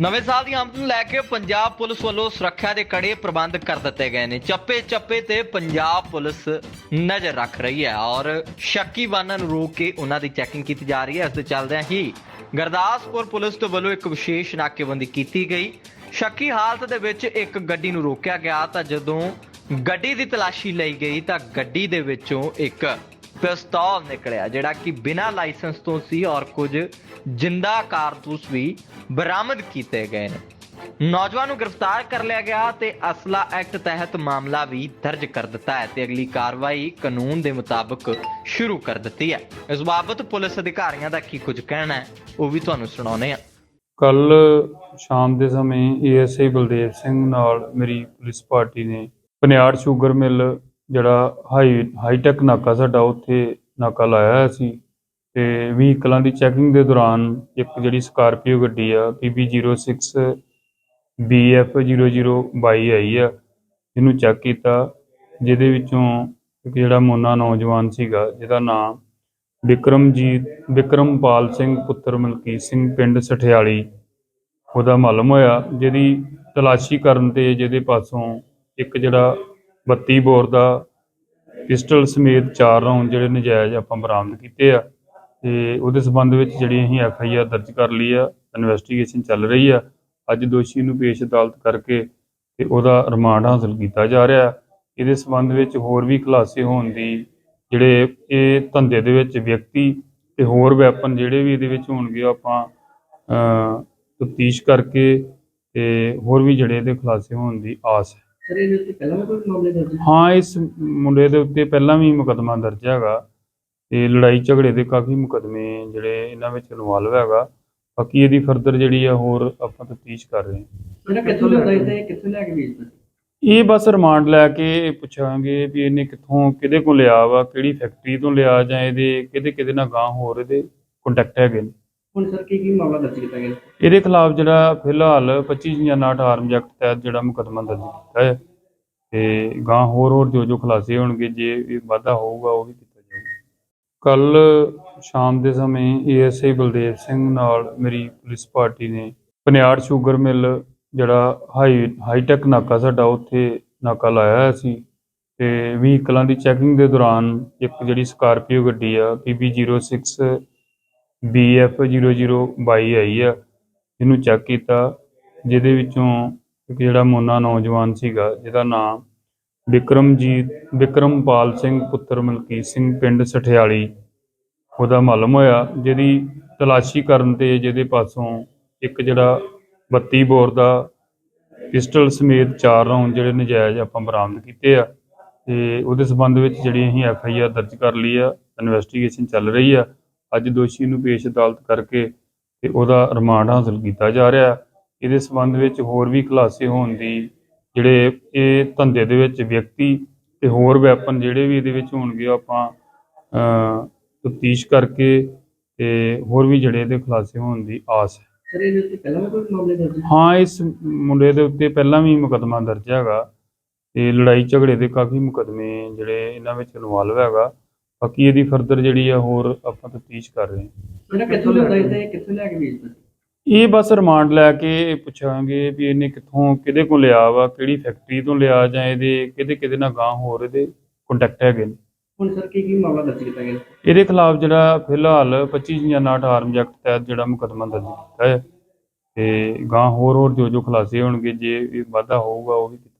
ਨਵੇਂ ਸਾਲ ਦੀ ਆਮਦ ਨੂੰ ਲੈ ਕੇ ਪੰਜਾਬ ਪੁਲਿਸ ਵੱਲੋਂ ਸੁਰੱਖਿਆ ਦੇ ਕੜੇ ਪ੍ਰਬੰਧ ਕਰ ਦਿੱਤੇ ਗਏ ਨੇ। ਚੱਪੇ ਚੱਪੇ ਤੇ ਪੰਜਾਬ ਪੁਲਿਸ ਨਜ਼ਰ ਰੱਖ ਰਹੀ ਹੈ ਔਰ ਸ਼ੱਕੀ ਵਾਹਨਾਂ ਨੂੰ ਰੋਕ ਕੇ ਉਹਨਾਂ ਦੀ ਚੈਕਿੰਗ ਕੀਤੀ ਜਾ ਰਹੀ ਹੈ। ਇਸ ਦੇ ਚੱਲਦਿਆਂ ਹੀ ਗੁਰਦਾਸਪੁਰ ਪੁਲਿਸ ਤੋਂ ਵੱਲੋਂ ਇੱਕ ਵਿਸ਼ੇਸ਼ ਨਾਕੇਬੰਦੀ ਕੀਤੀ ਗਈ। ਸ਼ੱਕੀ ਹਾਲਤ ਦੇ ਵਿੱਚ ਇੱਕ ਗੱਡੀ ਨੂੰ ਰੋਕਿਆ ਗਿਆ ਤਾਂ ਜਦੋਂ ਗੱਡੀ ਦੀ ਤਲਾਸ਼ੀ ਲਈ ਗਈ ਤਾਂ ਗੱਡੀ ਦੇ ਵਿੱਚੋਂ ਇੱਕ ਪਿਸਤੌਲ ਨਿਕਲਿਆ, ਜਿਹੜਾ ਕਿ ਬਿਨਾਂ ਲਾਇਸੈਂਸ ਤੋਂ ਸੀ ਔਰ ਕੁਝ ਜਿੰਦਾ ਕਾਰਤੂਸ ਵੀ ਬਰਾਮਦ ਕੀਤੇ ਗਏ ਨੇ। ਨੌਜਵਾਨ ਨੂੰ ਗ੍ਰਿਫਤਾਰ ਕਰ ਲਿਆ ਗਿਆ ਤੇ ਅਸਲਾ ਐਕਟ ਤਹਿਤ ਮਾਮਲਾ ਵੀ ਦਰਜ ਕਰ ਦਿੱਤਾ ਹੈ ਤੇ ਅਗਲੀ ਕਾਰਵਾਈ ਕਾਨੂੰਨ ਦੇ ਮੁਤਾਬਕ ਸ਼ੁਰੂ ਕਰ ਦਿੱਤੀ ਹੈ। ਇਸ ਬਾਬਤ ਪੁਲਿਸ ਅਧਿਕਾਰੀਆਂ ਦਾ ਕੀ ਕੁਝ ਕਹਿਣਾ ਹੈ, ਉਹ ਵੀ ਤੁਹਾਨੂੰ ਸੁਣਾਉਨੇ ਆ ਕੱਲ ਸ਼ਾਮ ਦੇ ਸਮੇਂ ਏਐਸਆਈ ਬਲਦੇਵ ਸਿੰਘ ਨਾਲ ਮੇਰੀ ਪੁਲਿਸ ਪਾਰਟੀ ਨੇ, ਪਨਿਆੜ ਸ਼ੂਗਰ ਮਿਲ ਜਿਹੜਾ ਹਾਈ ਹਾਈਟੈਕ ਨਾਕਾ ਸਾਡਾ ਉੱਥੇ ਨਾਕਾ ਲਾਇਆ ਹੋਇਆ ਸੀ ਤੇ ਵਹੀਕਲਾਂ ਦੀ ਚੈਕਿੰਗ ਦੇ ਦੌਰਾਨ ਇੱਕ ਜਿਹੜੀ ਸਕਾਰਪੀਓ ਗੱਡੀ ਆ PB06 BF0022 ਆਈ ਆ, ਇਹਨੂੰ ਚੈੱਕ ਕੀਤਾ, ਜਿਹਦੇ ਵਿੱਚੋਂ ਇੱਕ ਜਿਹੜਾ ਮੋਨਾ ਨੌਜਵਾਨ ਸੀਗਾ, ਜਿਹਦਾ ਨਾਮ ਵਿਕਰਮਜੀਤ ਵਿਕਰਮਪਾਲ ਸਿੰਘ ਪੁੱਤਰ ਮਲਕੀਤ ਸਿੰਘ ਪਿੰਡ ਸਠਿਆਲੀ, ਉਹਦਾ ਮਾਲਮ ਹੋਇਆ, ਜਿਹਦੀ ਤਲਾਸ਼ੀ ਕਰਨ ਤੇ ਜਿਹਦੇ ਪਾਸੋਂ ਇੱਕ ਜਿਹੜਾ 32 ਬੋਰ ਦਾ ਪਿਸਟਲ ਸਮੇਤ ਚਾਰ ਰਾਉਂਡ ਜਿਹੜੇ ਨਜਾਇਜ਼ ਆਪਾਂ ਬਰਾਮਦ ਕੀਤੇ ਆ ਤੇ ਉਹਦੇ ਸਬੰਧ ਵਿੱਚ ਜਿਹੜੀ ਅਸੀਂ ਐਫ ਆਈ ਆਰ ਦਰਜ ਕਰ ਲਈ ਆ ਇਨਵੈਸਟੀਗੇਸ਼ਨ ਚੱਲ ਰਹੀ ਆ। ਅੱਜ ਦੋਸ਼ੀ ਨੂੰ ਪੇਸ਼ ਅਦਾਲਤ ਕਰਕੇ ਤੇ ਉਹਦਾ ਰਿਮਾਂਡ ਹਾਸਲ ਕੀਤਾ ਜਾ ਰਿਹਾ ਇਹਦੇ ਸਬੰਧ ਵਿੱਚ ਹੋਰ ਵੀ ਖੁਲਾਸੇ ਹੋਣ ਦੀ ਜਿਹੜੇ ਇਹ ਧੰਦੇ ਦੇ ਵਿੱਚ ਵਿਅਕਤੀ ਤੇ ਹੋਰ ਵੈਪਨ ਜਿਹੜੇ ਵੀ ਇਹਦੇ ਵਿੱਚ ਹੋਣਗੇ ਆਪਾਂ ਤਫਤੀਸ਼ ਕਰਕੇ ਤੇ ਹੋਰ ਵੀ ਜਿਹੜੇ ਇਹਦੇ ਖੁਲਾਸੇ ਹੋਣ ਦੀ ਆਸ ਹੈ। ਸਰ ਇਹਦੇ ਉੱਤੇ ਪਹਿਲਾਂ ਵੀ ਕੋਈ ਮਾਮਲੇ ਦਰਜ ਹੈ? ਇਸ ਮੁੰਡੇ ਦੇ ਉੱਤੇ ਪਹਿਲਾਂ ਵੀ ਮੁਕੱਦਮਾ ਦਰਜ ਹੈਗਾ ਤੇ ਲੜਾਈ ਝਗੜੇ ਦੇ ਕਾਫੀ ਮੁਕੱਦਮੇ ਜਿਹੜੇ ਇਹਨਾਂ ਵਿੱਚ ਇਨਵੋਲਵ ਹੈਗਾ ਬਾਕੀ ਇਹਦੀ ਫਰਦਰ ਜਿਹੜੀ ਆ ਹੋਰ ਆਪਾਂ ਤਫਤੀਸ਼ ਕਰ ਰਹੇ ਹਾਂ ਇਹਨਾਂ ਕਿੱਥੋਂ ਲਿਆਉਂਦਾ ਇਹ ਤੇ ਕਿੱਥੋਂ ਲੈ ਕੇ ਵੇਚਦਾ ਸੀ? ਇਹ ਬਸ ਰਿਮਾਂਡ ਲੈ ਕੇ ਪੁੱਛਾਂਗੇ ਵੀ ਇਹਨੇ ਕਿੱਥੋਂ ਕਿਹਦੇ ਕੋਲ ਲਿਆ ਵਾ ਕਿਹੜੀ ਫੈਕਟਰੀ ਤੋਂ ਲਿਆ ਜਾਂ ਇਹਦੇ ਕਿਹਦੇ ਕਿਹਦੇ ਨਾਲ ਗਾਂ ਹੋਰ ਇਹਦੇ ਕੰਟੈਕਟ ਹੈਗੇ ਨੇ ਹੁਣ ਸਰ ਕੀ ਕੀ ਮਾਮਲਾ ਦਰਜ ਕੀਤਾ ਗਿਆ? ਇਹਦੇ ਖਿਲਾਫ ਜਿਹੜਾ ਫਿਲਹਾਲ 25 ਜਨਾਟ ਆਰਮ ਐਕਟ ਤਹਿਤ ਜਿਹੜਾ ਮੁਕੱਦਮਾ ਦਰਜ ਕੀਤਾ ਹੈ ਤੇ ਗਾਂ ਹੋਰ ਹੋਰ ਜੋ ਜੋ ਖੁਲਾਸੇ ਹੋਣਗੇ, ਜੇ ਇਹ ਵਾਧਾ ਹੋਊਗਾ, ਉਹ ਵੀ ਕੀਤਾ ਜਾਊਗਾ। ਕੱਲ ਸ਼ਾਮ ਦੇ ਸਮੇਂ ਏਐਸਆਈ ਬਲਦੇਵ ਸਿੰਘ ਨਾਲ ਮੇਰੀ ਪੁਲਿਸ ਪਾਰਟੀ ਨੇ ਪਨਿਆੜ ਸ਼ੂਗਰ ਮਿਲ ਜਿਹੜਾ ਹਾਈ, ਹਾਈਟੈਕ ਨਾਕਾ ਸਾਡਾ, ਉੱਥੇ ਨਾਕਾ ਲਾਇਆ ਹੋਇਆ ਸੀ ਤੇ ਵਹੀਕਲਾਂ ਦੀ ਚੈਕਿੰਗ ਦੇ ਦੌਰਾਨ ਇੱਕ ਜਿਹੜੀ ਸਕਾਰਪੀਓ ਗੱਡੀ ਆ PB06 BF0022 ਆਈ ਆ ਇਹਨੂੰ ਚੈੱਕ ਕੀਤਾ, ਜਿਹਦੇ ਵਿੱਚੋਂ ਇੱਕ ਜਿਹੜਾ ਮੋਨਾ ਨੌਜਵਾਨ ਸੀਗਾ, ਜਿਹਦਾ ਨਾਮ ਵਿਕਰਮਜੀਤ ਵਿਕਰਮਪਾਲ ਸਿੰਘ ਪੁੱਤਰ ਮਲਕੀਤ ਸਿੰਘ ਪਿੰਡ ਸਠਿਆਲੀ, ਉਹਦਾ ਮਾਲੂਮ ਹੋਇਆ, ਜਿਹਦੀ ਤਲਾਸ਼ੀ ਕਰਨ ਤੇ ਜਿਹਦੇ ਪਾਸੋਂ ਇੱਕ ਜਿਹੜਾ 32 ਬੋਰ ਦਾ ਪਿਸਟਲ ਸਮੇਤ ਚਾਰ ਰਾਉਂਡ ਜਿਹੜੇ ਨਜਾਇਜ਼ ਆਪਾਂ ਬਰਾਮਦ ਕੀਤੇ ਆ, ਤੇ ਉਹਦੇ ਸਬੰਧ ਵਿੱਚ ਜਿਹੜੀ ਅਸੀਂ ਐਫ ਆਈ ਆਰ ਦਰਜ ਕਰ ਲਈ ਆ ਇਨਵੈਸਟੀਗੇਸ਼ਨ ਚੱਲ ਰਹੀ ਆ ਅੱਜ ਦੋਸ਼ੀ ਨੂੰ ਪੇਸ਼ ਅਦਾਲਤ ਕਰਕੇ ਤੇ ਉਹਦਾ ਰਿਮਾਂਡ ਹਾਸਲ ਕੀਤਾ ਜਾ ਰਿਹਾ। ਇਹਦੇ ਸਬੰਧ ਵਿੱਚ ਹੋਰ ਵੀ ਖੁਲਾਸੇ ਹੋਣ ਦੀ ਜਿਹੜੇ ਇਹ ਧੰਦੇ ਦੇ ਵਿੱਚ ਵਿਅਕਤੀ ਤੇ ਹੋਰ ਵੈਪਨ ਜਿਹੜੇ ਵੀ ਇਹਦੇ ਵਿੱਚ ਹੋਣਗੇ ਆਪਾਂ ਤਫਤੀਸ਼ ਕਰਕੇ ਤੇ ਹੋਰ ਵੀ ਜਿਹੜੇ ਇਹਦੇ ਖੁਲਾਸੇ ਹੋਣ ਦੀ ਆਸ ਹੈ? ਹਾਂ ਇਸ ਮੁੰਡੇ ਦੇ ਉੱਤੇ ਪਹਿਲਾਂ ਵੀ ਮੁਕੱਦਮਾ ਦਰਜ ਹੈਗਾ ਤੇ ਲੜਾਈ ਝਗੜੇ ਦੇ ਕਾਫੀ ਮੁਕੱਦਮੇ ਜਿਹੜੇ ਇਹਨਾਂ ਵਿੱਚ ਇਨਵੋਲਵ ਹੈਗਾ। ਬਾਕੀ ਇਹਦੀ ਫਰਦਰ ਜਿਹੜੀ ਆ ਹੋਰ ਆਪਾਂ ਤਫਤੀਸ਼ ਕਰ ਰਹੇ ਹਾਂ। ਇਹਨਾਂ ਕਿੱਥੋਂ ਲਿਆਉਂਦਾ ਇਹ ਤੇ ਕਿੱਥੋਂ ਲੈ ਕੇ ਵੇਚਦਾ ਸੀ? ਇਹ ਬਸ ਰਿਮਾਂਡ ਲੈ ਕੇ ਪੁੱਛਾਂਗੇ ਵੀ ਇਹਨੇ ਕਿੱਥੋਂ ਕਿਹਦੇ ਕੋਲ ਲਿਆ ਵਾ ਕਿਹੜੀ ਫੈਕਟਰੀ ਤੋਂ ਲਿਆ ਜਾਂ ਇਹਦੇ ਕਿਹਦੇ ਕਿਹਦੇ ਨਾਲ ਗਾਂ ਹੋਰ ਇਹਦੇ ਕੰਟੈਕਟ ਹੈਗੇ ਨੇ। ਹੁਣ ਸਰ ਕੀ ਕੀ ਮਾਮਲਾ ਦਰਜ ਕੀਤਾ ਗਿਆ? ਇਹਦੇ ਖਿਲਾਫ ਜਿਹੜਾ ਫਿਲਹਾਲ 25 ਜਨਾਟ ਆਰਮ ਐਕਟ ਤਹਿਤ ਜਿਹੜਾ ਮੁਕੱਦਮਾ ਦਰਜ ਕੀਤਾ ਹੈ ਤੇ ਗਾਂ ਹੋਰ ਹੋਰ ਜੋ ਜੋ ਖੁਲਾਸੇ ਹੋਣਗੇ ਜੇ ਇਹ ਵਾਧਾ ਹੋਊਗਾ ਉਹ ਵੀ ਕੀਤਾ